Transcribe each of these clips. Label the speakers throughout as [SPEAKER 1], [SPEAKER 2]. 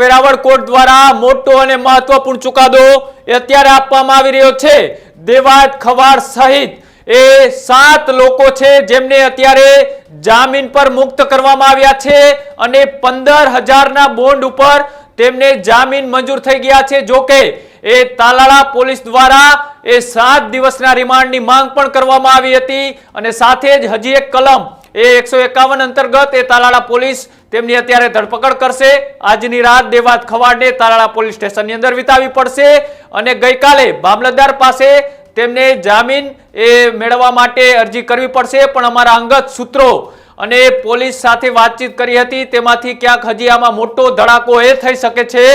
[SPEAKER 1] Veraval court દ્વારા મોટો અને મહત્વપૂર્ણ ચુકાદો અત્યારે આપવામાં આવી રહ્યો છે. દેવાત ખવાડ સહિત એ સાત લોકો છે જેમને અત્યારે જામીન પર મુક્ત કરવામાં આવ્યા છે અને પંદર હજારના બોન્ડ ઉપર તેમને જામીન મંજૂર થઈ ગયા છે. જોકે એ તાલાળા પોલીસ દ્વારા એ સાત દિવસના રિમાન્ડની માંગ પણ કરવામાં આવી હતી અને સાથે જ હજી એક કલમ એ એકસો એકાવન અંતર્ગત એ તાલાળા પોલીસ તેમની અત્યારે ધરપકડ કરશે. આજની રાત દેવાત ખવાડને તાલાળા પોલીસ સ્ટેશનની અંદર વિતાવી પડશે અને ગઈકાલે મામલતદાર પાસે તેમને જામીન એ મેળવવા માટે અરજી કરવી પડશે. પણ અમારા અંગત સૂત્રો અને પોલીસ સાથે વાતચીત કરી હતી. તેમાંથી ક્યાંક હજી આમાં મોટો ધડાકો એ થઈ શકે છે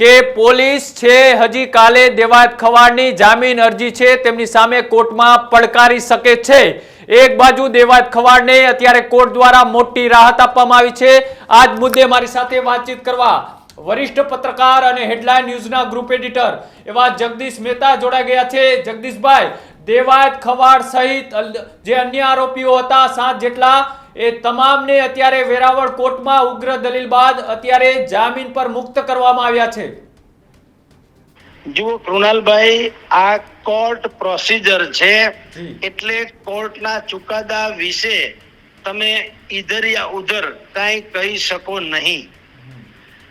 [SPEAKER 1] કે પોલીસ છે, હજી કાલે દેવાયત ખવાડની જામીન અરજી છે, તેમની સામે કોર્ટમાં પડકારી શકે છે. એક બાજુ દેવાયત ખવાડને અત્યારે કોર્ટ દ્વારા મોટી રાહત આપવામાં આવી છે. આજ મુદ્દે મારી સાથે વાતચીત કરવા વરિષ્ઠ પત્રકાર અને હેડલાઇન ન્યૂઝના ગ્રુપ એડિટર એવા જગદીશ મહેતા જોડાઈ ગયા છે. જગદીશભાઈ, દેવાયત ખવાડ સહિત જે અન્ય આરોપીઓ હતા, સાત જેટલા, એ તમામને અત્યારે વેરાવળ કોર્ટમાં ઉગ્ર દલીલ બાદ અત્યારે જામીન પર મુક્ત કરવામાં આવ્યા છે.
[SPEAKER 2] જુઓ કૃણાલભાઈ આ કોર્ટ પ્રોસિજર છે. એટલે કોર્ટના ચુકાદા વિશે તમે ઈધર યા ઉધર કાંઈ કહી શકો નહીં.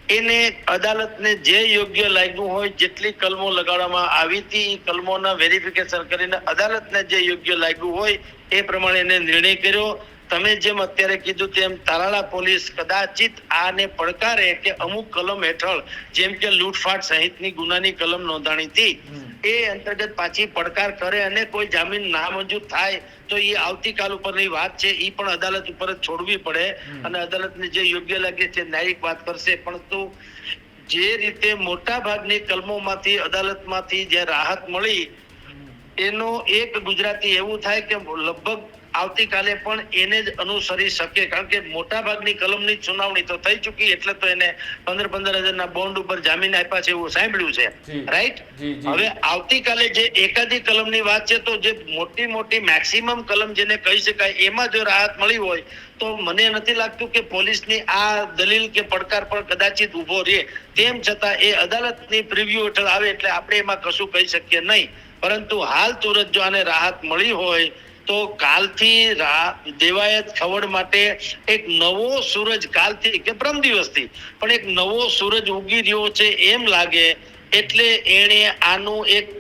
[SPEAKER 2] એને અદાલતને જે યોગ્ય લાગ્યું હોય જેટલી કલમો લગાડવામાં આવી હતી કલમોના વેરિફિકેશન કરીને અદાલતને જે યોગ્ય લાગ્યું હોય એ પ્રમાણે એને નિર્ણય કર્યો. તમે જેમ અત્યારે કીધું તેમ તાલાળા પોલીસ કદાચિત આને પડકારે કે અમુક કલમ હેઠળ જેમ કે લૂંટફાટ સહિતની ગુનાની કલમ નોંધાણી હતી એ અંતર્ગત પાછી પડકાર કરે અને કોઈ જામીન નામંજૂર થાય તો એ આવતીકાલ ઉપરની વાત છે એ પણ અદાલત ઉપર જ છોડવી પડે અને અદાલતને જે યોગ્ય લાગે છે ન્યાયિક વાત કરશે. પરંતુ જે રીતે મોટા ભાગની કલમોમાંથી અદાલતમાંથી જે રાહત મળી એનો એક ગુજરાતી એવું થાય કે લગભગ આવતીકાલે પણ એને જ અનુસરી શકે. કારણ કે મોટા ભાગની કલમની સુનાવણી તો થઈ ચૂકી એટલે તો એને પંદર પંદર હજારના બોન્ડ ઉપર જામીન આપ્યા છે એવું સાંભળ્યું છે. રાઈટ. હવે આવતીકાલે જે એકાદી કલમની વાત છે તો જે મોટી મોટી મેક્સિમમ કલમ જેને કહી શકાય એમાં જો રાહત મળી હોય તો મને નથી લાગતું કે પોલીસની આ દલીલ કે પડકાર પર કદાચિત ઊભો રહે. તેમ છતાં એ અદાલતની પ્રિવ્યુ હેઠળ આવે એટલે આપણે એમાં કશું કહી શકીએ નહીં. પરંતુ હાલ તુરત જો આને રાહત મળી હોય તો કાલથી દેવાયત ખવડ માટે એક નવો સૂરજ કાલથી કે બ્રહ્મ દિવસથી, પણ એક નવો સૂરજ ઉગી રહ્યો છે એમ લાગે, એટલે એણે આનું એક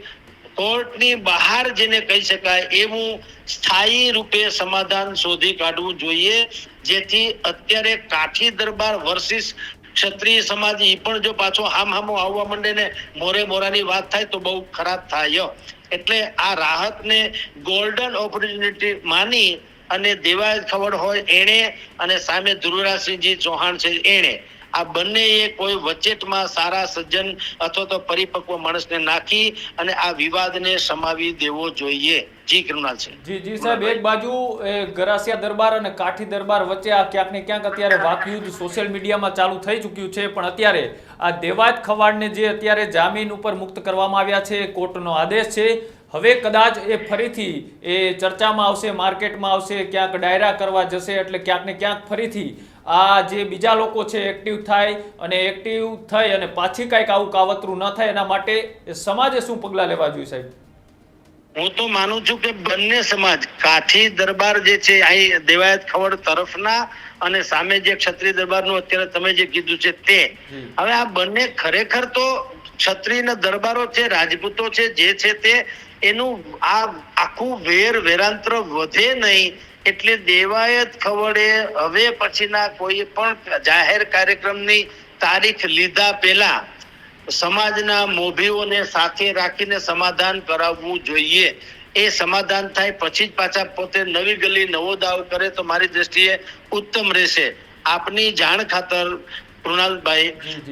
[SPEAKER 2] કોર્ટની બહાર જેને કહી શકાય એવું સ્થાયી રૂપે સમાધાન શોધી કાઢવું જોઈએ, જેથી અત્યારે કાઠી દરબાર વર્સિસ ક્ષત્રિય સમાજ એ પણ જો પાછો હામ હામો આવવા માંડે ને મોરે મોરાની વાત થાય તો બહુ ખરાબ થાય. એટલે આ રાહતને ગોલ્ડન ઓપોર્ચ્યુનિટી માની અને દેવાય ખબર હોય એણે અને સામે ધ્રુવરાજસિંહજી ચૌહાણ છે એણે આ બંનેએ કોઈ વચેટમાં સારા સજ્જન અથવા તો પરિપક્વ માણસને નાખી અને આ વિવાદને સમાવી દેવો જોઈએ. જી કૃણાલ છે.
[SPEAKER 1] જી જી સાહેબ, એક બાજુ ગરાસિયા દરબાર અને કાઠી દરબાર વચ્ચે આ ક્યાંક ને ક્યાંક અત્યારે વાકયુદ્ધ સોશિયલ મીડિયામાં ચાલુ થઈ ચૂક્યું છે, પણ અત્યારે આ દેવાયત ખવાડને જે અત્યારે જામીન ઉપર મુક્ત કરવામાં આવ્યા છે કોર્ટનો આદેશ છે. હવે કદાચ એ ફરીથી એ ચર્ચામાં આવશે માર્કેટમાં આવશે ક્યાંક ડાયરા કરવા જશે એટલે ક્યાંક ને ક્યાંક ફરીથી આ જે બીજા લોકો છે એક્ટિવ થાય અને એક્ટિવ થઈ અને પાછી કાંઈક આવું કાવતરું ન થાય એના માટે સમાજે શું પગલાં લેવા જોઈએ સાહેબ?
[SPEAKER 2] હું તો માનું છું કે બંને સમાજ કાઠી દરબાર જે છે અહીં દેવાયત ખવડ તરફના અને સામે જે ક્ષત્રિય દરબારનું અત્યારે તમે જે કીધું છે તે. હવે આ બંને ખરેખર તો ક્ષત્રિય દરબારો છે રાજપૂતો છે જે છે તે એનું આ આખું વેર વેરાંત્ર વધે નહીં એટલે દેવાયત ખવડે હવે પછીના કોઈ પણ જાહેર કાર્યક્રમની તારીખ લીધા પહેલા સમાજના મોભીઓને સાથે રાખીને સમાધાન કરાવવું જોઈએ એ સમાધાન થાય પછી જ પાછા પોતે નવી ગલી નવો દાવ કરે તો મારી દ્રષ્ટિએ ઉત્તમ રહેશે આપની જાણ ખાતર કૃણાલભાઈ.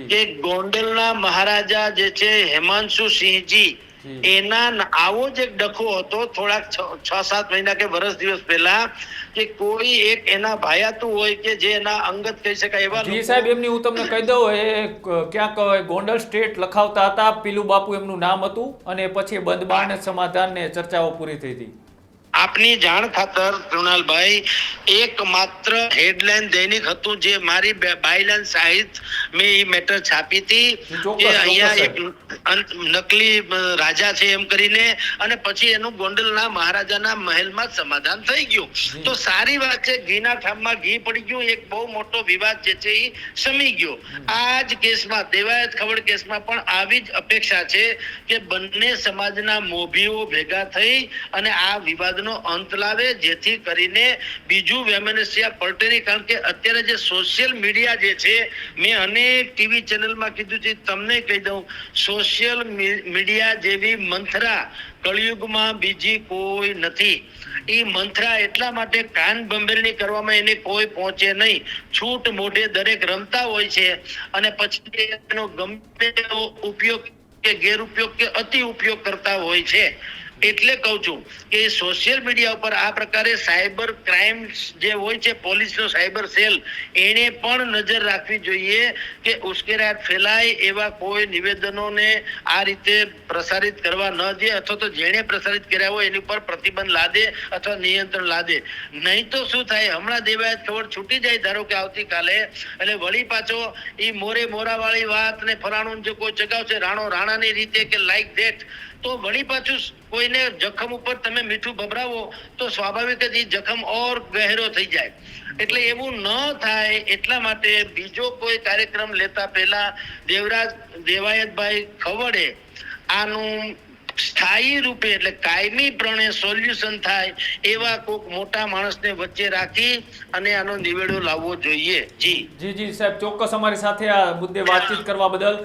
[SPEAKER 2] કે ગોંડલના મહારાજા જે છે હેમાંશુ સિંહજી. એના આવો જ એક ડખો હતો થોડાક છ- સાત મહિના કે વર્ષ દિવસ પહેલા કે કોઈ એક એના ભાયાતું હોય કે જે એના અંગત કહી શકાય એવા
[SPEAKER 1] જી સાહેબ એમની હું તમને કહી દઉં એ ક્યાંક ગોંડલ સ્ટેટ લખાવતા હતા પીલુ બાપુ એમનું નામ હતું અને પછી બંધ બારણે સમાધાન ને ચર્ચાઓ પૂરી થઈ હતી.
[SPEAKER 2] આપની જાણ ખાતર કૃણાલભાઈ એક માત્ર હેડલાઇન દૈનિક હતું જે મારી બાયલાઇન સાહિત મેં એ મેટર છાપી હતી. કે અહીંયા એક નકલી રાજા છે એમ કરીને અને પછી એનું ગોંડલના મહારાજાના મહેલમાં સમાધાન થઈ ગયું. તો સારી વાત છે ઘીના ઠામમાં ઘી પડી ગયું એક બહુ મોટો વિવાદ જે છે એ સમી ગયો. આ જ કેસમાં દેવાયત ખવડ કેસમાં પણ આવી જ અપેક્ષા છે કે બંને સમાજના મોભીઓ ભેગા થઈ અને આ વિવાદનો અંત લાવે, જેથી કરીને બીજું વેમેનેશિયા પલટે નહીં કારણ કે અત્યારે જે સોશિયલ મીડિયા જે છે, મેં અનેક ટીવી ચેનલમાં કીધું છે, તમને કહી દઉં સોશિયલ મીડિયા જેવી મંથરા કળિયુગમાં બીજી કોઈ નથી. એ મંથરા એટલા માટે કાન બંબેરણી કરવામાં એને કોઈ પહોંચે નહીં. છૂટ મોઢે દરેક રમતા હોય છે, અને પછી એનો ગમે ઉપયોગ કે ગેરઉપયોગ કે અતિ ઉપયોગ કરતા હોય છે. એટલે કહું છું કે સોશિયલ મીડિયા ઉપર આ પ્રકારે સાયબર ક્રાઇમ જે હોય છે, પોલીસનો સાયબર સેલ, એને પણ નજર રાખવી જોઈએ કે ઉશ્કેરાટ ફેલાય એવા કોઈ નિવેદનોને આ રીતે પ્રસારિત કરવા ન દે અથવા તો જેણે પ્રસારિત કર્યા હોય એની ઉપર પ્રતિબંધ લાદે અથવા નિયંત્રણ લાદે. નહીં તો શું થાય? હમણાં દેવાયત ખબર છૂટી જાય ધારો કે આવતીકાલે. એટલે વળી પાછો એ મોરે મોરા વાળી વાત ને ફલાણું જો કોઈ ચગાવશે, રાણો રાણાની રીતે કે લાઈક ધેટ તો વળી પાછું કોઈને જખમ ઉપર તમે મીઠું ભભરાવો, તો સ્વાભાવિક જ જખમ ઓર ગહેરો થઈ જાય. એટલે એવું ન થાય એટલા માટે બીજો કોઈ કાર્યક્રમ લેતા પહેલા દેવરાજ દેવાયતભાઈ ખવડે આનું સ્થાયી રૂપે એટલે કાયમી પ્રણે સોલ્યુશન થાય એવા કોઈક મોટા માણસને વચ્ચે રાખી અને આનો નિવેડો લાવવો જોઈએ. જી.
[SPEAKER 1] જી જી સાહેબ, ચોક્કસ અમારી સાથે આ મુદ્દે વાતચીત કરવા બદલ